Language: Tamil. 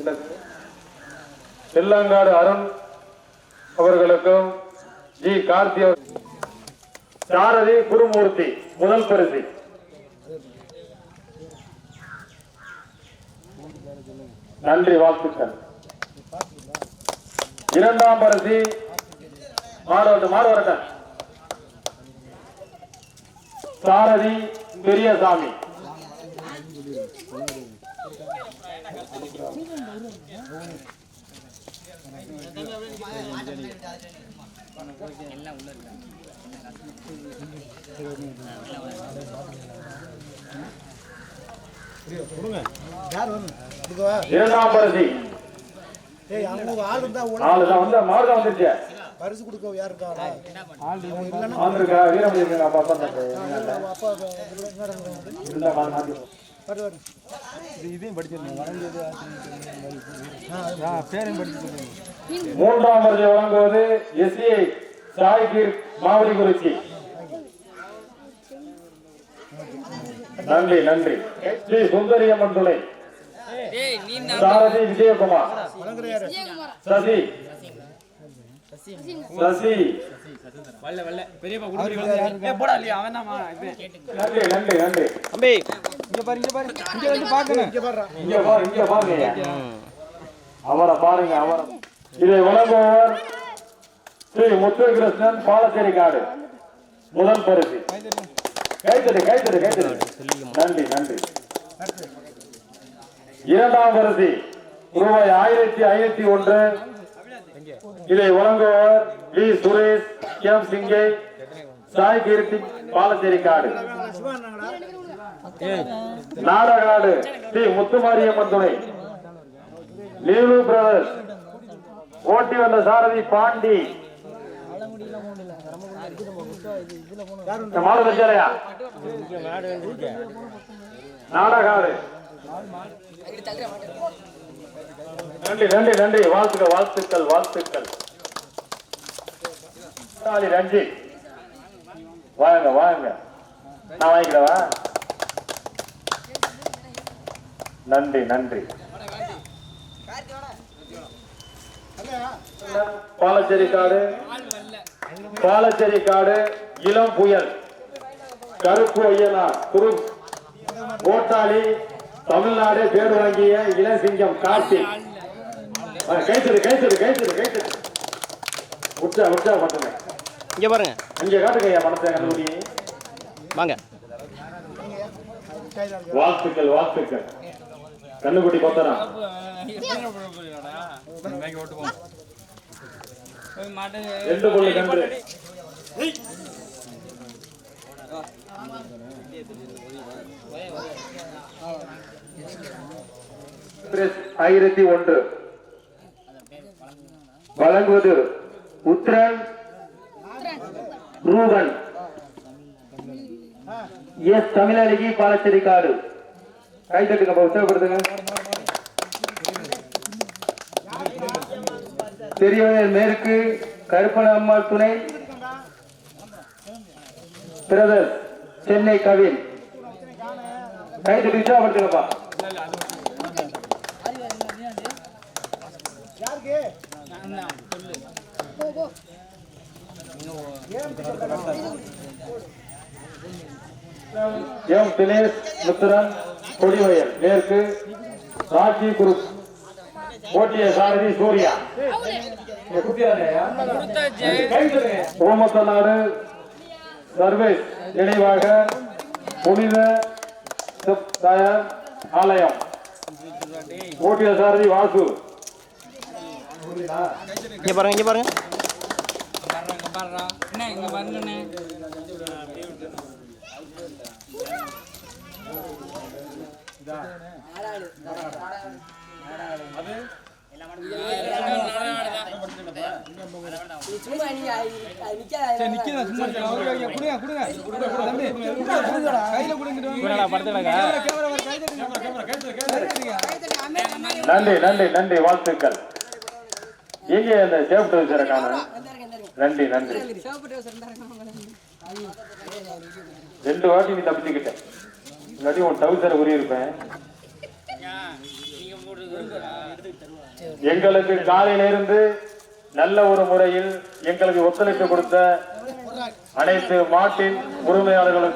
என்னது? அருண் அவர்களுக்கும் ஜி கார்த்தி சாரதி குருமூர்த்தி முதல் பரிசு. நன்றி வாழ்த்துக்கள். இரண்டாம் பரிசு மாடு மாடு சாரதி பெரியசாமி. யார் வரணும் இதுவா இரண்டாம் பரிசு உள்ள பரிசு கொடுக்க யார் இருக்கா ஆள் இல்லைன்னா வந்திருக்கா வீரமணி இருக்கா? அப்பா தான் மூன்றாம் பரிசை வழங்குவது எஸ்ஏ சாய்கீர் மாவடி குறிச்சி. நன்றி நன்றி. ஸ்ரீ சுந்தரியம்மன் துணை. சாரதி விஜயகுமார். சசி. சசி. நன்றி நன்றி நன்றி. தம்பி இங்க பாரு இங்க பாரு. இங்க வந்து பாக்கணும். இங்க பாடுறா இங்க பாரு இங்க பாருங்க. அவரை பாருங்க அவரை. இதை வழங்குபவர் ஸ்ரீ முத்துகிருஷ்ணன் பாலச்சேரி காடு. முதல் பரிசு. கைத்தறி கைத்தறி கைத்தறி நன்றி நன்றி. இரண்டாம் பரிசு. ரூபாய் ஆயிரத்தி ஐநூத்தி ஒன்று. இதை வழங்குபவர் வி. சுரேஷ் எம். சிங்கை. சாய் கீர்த்தி பாலச்சேரி காடு நாடகாடு ஸ்ரீ முத்துமாரியம்மன் துணை. லீலு பிரதர்ஸ் ஓட்டி வந்த சாரதி பாண்டி. இந்த நாடகாடு. நன்றி நன்றி நன்றி. வாழ்த்துக்கள் வாழ்த்துக்கள் வாழ்த்துக்கள். நன்றி ரஞ்சித் வாங்க வாங்க. நான் வாங்கிக்கிறவா? நன்றி நன்றி. பாலச்சேரி காடு. பாலச்சேரி காடு இளம் புயல். கருப்பு ஐயனா குரு கோட்டாளி தமிழ்நாடு பேர் வாங்கிய இளசிங்கம் கார்த்திக். கைத்தது கைத்தது கைத்தது கைத்தது உற்சா உற்சா பண்ணுங்க இங்க பாருங்க. இங்க காட்டுங்க ஐயா பணத்தை கண்டுபிடி. வாங்க. வாழ்த்துக்கள் வாழ்த்துக்கள் கண்ணுக்குட்டி கொத்தனா. ரெண்டு கன்று எக்ஸ்பிரஸ் ஆயிரத்தி ஒன்று. வழங்குவது உத்ரன் ரூபன். எஸ் தமிழழகி பாலச்சேரி காடு கை தட்டுங்க உற்சாகப்படுத்துங்க பெரியவர் மேற்கு கருப்பன அம்மாள் துணை. பிரதர் சென்னை கவின். கை தட்டி உற்சாகப்படுத்துங்கப்பா எம் தினேஷ் முத்துரன் கொடிவயல் மேற்கு ராஜி குரூப். போட்டிய சாரதி சூர்யா. இங்க குத்திராதையா? ஓமத்தநாடு சர்வேஸ் நினைவாக புனித தாயார் ஆலயம். போட்டிய சாரதி வாசு. இங்க பாருங்க இங்க பாருங்க. சும்மா நீங்க நிக்காத நன்றி நன்றி நன்றி. வாழ்த்துக்கள். எங்கே அந்த சேஃப்ட் வச்சுற காணும். நன்றி நன்றி. ரெண்டு வாட்டி நீ தப்பிச்சுக்கிட்ட. இல்லாட்டி உன் டவுசரை உரி இருப்பேன். எங்களுக்கு காலையிலிருந்து நல்ல ஒரு முறையில் எங்களுக்கு ஒத்துழைப்பு கொடுத்த அனைத்து மாட்டின் உரிமையாளர்களுக்கும்